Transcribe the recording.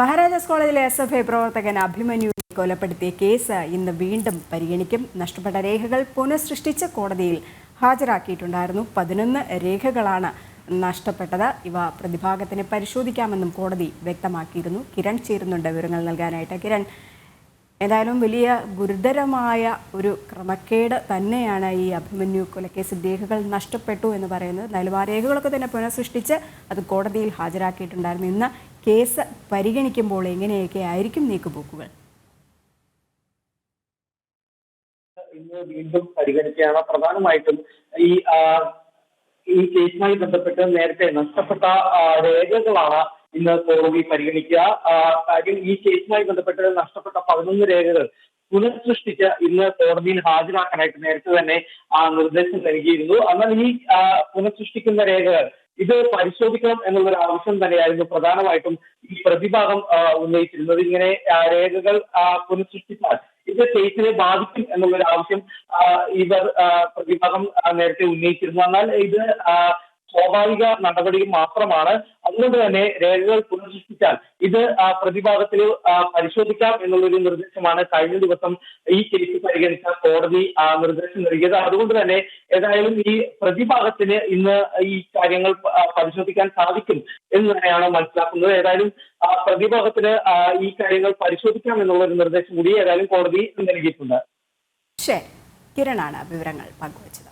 മഹാരാജാസ് കോളേജിലെ S F I പ്രവർത്തകൻ അഭിമന്യുവിനെ കൊലപ്പെടുത്തിയ കേസ് ഇന്ന് വീണ്ടും പരിഗണിക്കും. നഷ്ടപ്പെട്ട രേഖകൾ പുനഃസൃഷ്ടിച്ച കോടതിയിൽ ഹാജരാക്കിയിട്ടുണ്ടായിരുന്നു. പതിനൊന്ന് രേഖകളാണ് നഷ്ടപ്പെട്ടത്. ഇവ പ്രതിഭാഗത്തിന് പരിശോധിക്കാമെന്നും കോടതി വ്യക്തമാക്കിയിരുന്നു. കിരൺ ചേരുന്നുണ്ട് വിവരങ്ങൾ നൽകാനായിട്ട്. കിരൺ ഏതായാലും വലിയ ഗുരുതരമായ ഒരു ക്രമക്കേട് തന്നെയാണ് ഈ അഭിമന്യു കൊലക്കേസിൽ രേഖകൾ നഷ്ടപ്പെട്ടു എന്ന് പറയുന്നത്. എന്നാലും ആ രേഖകളൊക്കെ തന്നെ പുനഃസൃഷ്ടിച്ച് അത് കോടതിയിൽ ഹാജരാക്കിയിട്ടുണ്ടായിരുന്നു. ഇന്ന് കേസ് പരിഗണിക്കുമ്പോൾ എങ്ങനെയൊക്കെ ആയിരിക്കും നീക്കുപോക്കുകൾ? ഇന്ന് വീണ്ടും പരിഗണിക്കുകയാണ്. പ്രധാനമായിട്ടും ഈ ഈ കേസുമായി ബന്ധപ്പെട്ട് നേരത്തെ നഷ്ടപ്പെട്ട രേഖകളാണ് ഇന്ന് കോടതി പരിഗണിക്കുക. കാര്യം ഈ കേസുമായി ബന്ധപ്പെട്ട് നഷ്ടപ്പെട്ട പതിനൊന്ന് രേഖകൾ പുനഃസൃഷ്ടിച്ച് ഇന്ന് കോടതിയിൽ ഹാജരാക്കാനായിട്ട് നേരത്തെ തന്നെ ആ നിർദ്ദേശം നൽകിയിരുന്നു. എന്നാൽ ഈ പുനഃസൃഷ്ടിക്കുന്ന രേഖകൾ ഇത് പരിശോധിക്കണം എന്നുള്ള ഒരു ആവശ്യം തന്നെയായിരുന്നു. പ്രധാനമായിട്ടും ഈ പ്രതിഭാഗം ഉന്നയിച്ചിരുന്നത്. ഇങ്ങനെ രേഖകൾ പുനഃസൃഷ്ടിച്ചാൽ ഇത് കേസിനെ ബാധിക്കും എന്നുള്ളൊരു ആവശ്യം ഇവർ പ്രതിഭാഗം നേരത്തെ ഉന്നയിച്ചിരുന്നു. എന്നാൽ ഇത് സ്വാഭാവിക നടപടി മാത്രമാണ്. അതുകൊണ്ട് തന്നെ രേഖകൾ പുനഃസൃഷ്ടിച്ചാൽ ഇത് പ്രതിഭാഗത്തിൽ പരിശോധിക്കാം എന്നുള്ളൊരു നിർദ്ദേശമാണ് കഴിഞ്ഞ ദിവസം ഈ കേസ് പരിഗണിച്ച കോടതി നിർദ്ദേശം നൽകിയത്. അതുകൊണ്ട് തന്നെ ഏതായാലും ഈ പ്രതിഭാഗത്തിന് ഇന്ന് ഈ കാര്യങ്ങൾ പരിശോധിക്കാൻ സാധിക്കും എന്ന് തന്നെയാണ് മനസ്സിലാക്കുന്നത്. ഏതായാലും പ്രതിഭാഗത്തിന് ഈ കാര്യങ്ങൾ പരിശോധിക്കാം എന്നുള്ള ഒരു നിർദ്ദേശം കൂടി ഏതായാലും കോടതി നൽകിയിട്ടുണ്ട്. ശരി. കിരണാണ് വിവരങ്ങൾ പങ്കുവച്ചത്.